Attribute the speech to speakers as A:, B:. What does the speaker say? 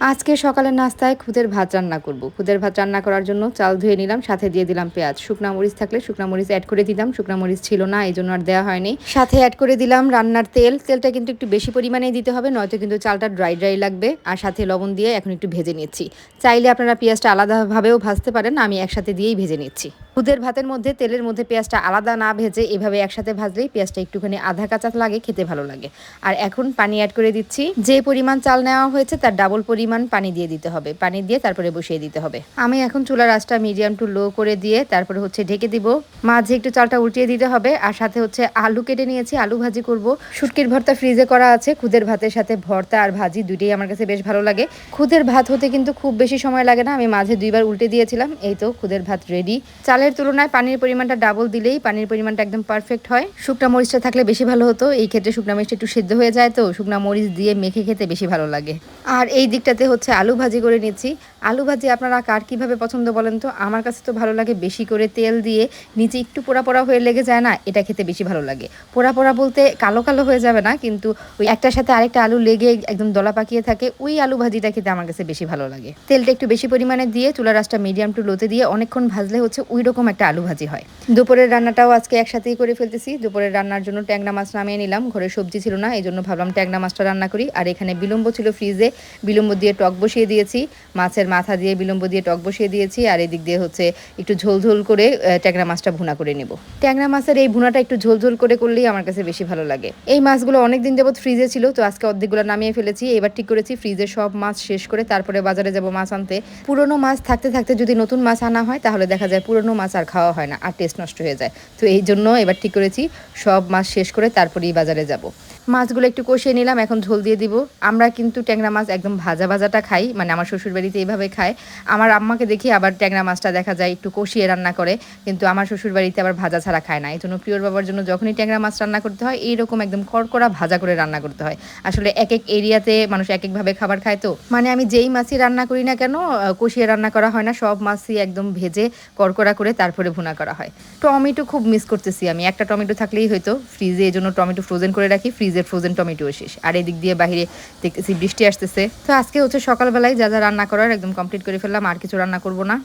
A: আজকে সকালের নাস্তায় খুদের ভাত রান্না করব। খুদের ভাত রান্না করার জন্য চাল ধুয়ে নিলাম, সাথে দিয়ে দিলাম পেঁয়াজ। শুকনা মরিচ থাকলে শুকনা মরিচ অ্যাড করে দিলাম শুকনা মরিচ ছিল না, এই জন্য আর দেওয়া হয়নি। সাথে অ্যাড করে দিলাম রান্নার তেল। তেলটা কিন্তু একটু বেশি পরিমাণেই দিতে হবে, নয়তো কিন্তু চালটা ড্রাই ড্রাই লাগবে। আর সাথে লবণ দিয়ে এখন একটু ভেজে নিচ্ছি। চাইলে আপনারা পেঁয়াজটা আলাদাভাবেও ভাজতে পারেন, আমি একসাথে দিয়েই ভেজে নিচ্ছি। খুদের ভাতের মধ্যে, তেলের মধ্যে পেঁয়াজটা আলাদা না ভেজে এভাবে একসাথে ভাজলেই পেঁয়াজটা একটুখানি আধা কাঁচা লাগে, খেতে ভালো লাগে। আর এখন পানি অ্যাড করে দিচ্ছি। যে পরিমাণ চাল নেওয়া হয়েছে তার ডাবল পরিমাণ পানি দিয়ে দিতে হবে। পানি দিয়ে তারপরে বসিয়ে দিতে হবে। আমি এখন চুলার আঁচটা মিডিয়াম টু লো করে দিয়ে তারপরে হচ্ছে ঢেকে দিব। মাঝে একটু চালটা উল্টিয়ে দিতে হবে আর সাথে হচ্ছে আলু কেটে নিয়েছি, আলু ভাজি করব। শুটকির ভর্তা ফ্রিজে করা আছে, খুদের ভাতের সাথে ভর্তা আর ভাজি দুইটাই আমার কাছে বেশ ভালো লাগে। খুদের ভাত হতে কিন্তু খুব বেশি সময় লাগে না, আমি মাঝে দুইবার উল্টে দিয়েছিলাম, এই তো খুদের ভাত রেডি চালের তুলনায় পানির পরিমাণটা ডাবল দিলেই পানির পরিমাণটা একদম পারফেক্ট হয়। শুকনা মরিচটা থাকলে বেশি ভালো হতো, এই ক্ষেত্রে শুকনা মরিচটা একটু সেদ্ধ হয়ে যায় তো, শুকনা মরিচ দিয়ে মেখে খেতে বেশি ভালো লাগে। আর এই দিকটাতে হচ্ছে আলু ভাজি করে নিচ্ছি। আলু ভাজি আপনারা কার কীভাবে পছন্দ বলেন তো? আমার কাছে তো ভালো লাগে বেশি করে তেল দিয়ে নিচে একটু পোড়া পোড়া হয়ে লেগে যায় না, এটা খেতে বেশি ভালো লাগে। পোড়া পোড়া বলতে কালো কালো হয়ে যাবে না, কিন্তু ওই একটার সাথে আরেকটা আলু লেগে একদম দলা পাকিয়ে থাকে, ওই আলু ভাজিটা খেতে আমার কাছে বেশি ভালো লাগে। তেলটা একটু বেশি পরিমাণে দিয়ে চুলা রাসটা মিডিয়াম টু লোতে দিয়ে অনেকক্ষণ ভাজলে হচ্ছে ওই রকম একটা আলু ভাজি হয়। দুপুরের রান্নাটাও আজকে একসাথেই করে ফেলতেছি। দুপুরের রান্নার জন্য ট্যাংরা মাছ নামিয়ে নিলাম, ঘরে সবজি ছিল না এই জন্য ভাবলাম ট্যাংরা মাছটা রান্না করি। আর এখানে বিলম্ব ছিল ফ্রিজে বিলম্ব দিয়ে টক বসিয়ে দিয়েছি, মাছের মাথা দিয়ে, বিলম্ব দিয়ে টক বসিয়ে দিয়েছি আর এদিক দিয়ে হচ্ছে একটু ঝোল ঝোল করে ট্যাংরা মাছটা ভুনা করে নেব। ট্যাংরা মাছের এই ভুনাটা একটু ঝোল ঝোল করে করলেই আমার কাছে বেশি ভালো লাগে। এই মাছগুলো অনেক দিন যাবত ফ্রিজে ছিল, তো আজকে অর্ধেকগুলো নামিয়ে ফেলেছি। এবার ঠিক করেছি, ফ্রিজে সব মাছ শেষ করে তারপরে বাজারে যাব মাছ আনতে। পুরনো মাছ থাকতে থাকতে যদি নতুন মাছ আনা হয়, তাহলে দেখা যায় পুরনো মাছ আর খাওয়া হয় না, আর টেস্ট নষ্ট হয়ে যায়। তো এই জন্য এবার ঠিক করেছি, সব মাছ শেষ করে তারপরেই বাজারে যাব। মাছগুলো একটু কষিয়ে নিলাম, এখন ঝোল দিয়ে দিব। আমরা কিন্তু ট্যাংরা মাছ একদম ভাজা ভাজাটা খাই মানে আমার শ্বশুর বাড়িতে এইভাবে খায়। আমার আম্মাকে দেখি আবার ট্যাংরা মাছটা দেখা যায় একটু কষিয়ে রান্না করে, কিন্তু আমার শ্বশুর বাড়িতে আবার ভাজা ছাড়া খায় না। এই জন্য প্রিয়র বাবার জন্য যখনই ট্যাংরা মাছ রান্না করতে হয়, এইরকম একদম কড়কড়া ভাজা করে রান্না করতে হয়। আসলে এক এক এরিয়াতে মানুষ এক একভাবে খাবার খায় তো। মানে আমি যেই মাছই রান্না করি না কেন কষিয়ে রান্না করা হয় না, সব মাছই একদম ভেজে কড়কড়া করে তারপরে ভুনা করা হয়। টমেটো খুব মিস করতেছি আমি। একটা টমেটো থাকলেই হয়তো ফ্রিজে এই জন্য টমেটো ফ্রোজেন করে রাখি ফ্রিজের ফ্রোজেন টমেটো শেষ। আর এদিক দিয়ে বাইরে দেখতেছি বৃষ্টি আসতেছে। তো আজকে হচ্ছে সকালবেলায় যা যা রান্না করার একদম কমপ্লিট করে ফেললাম, আর কিছু রান্না করব না।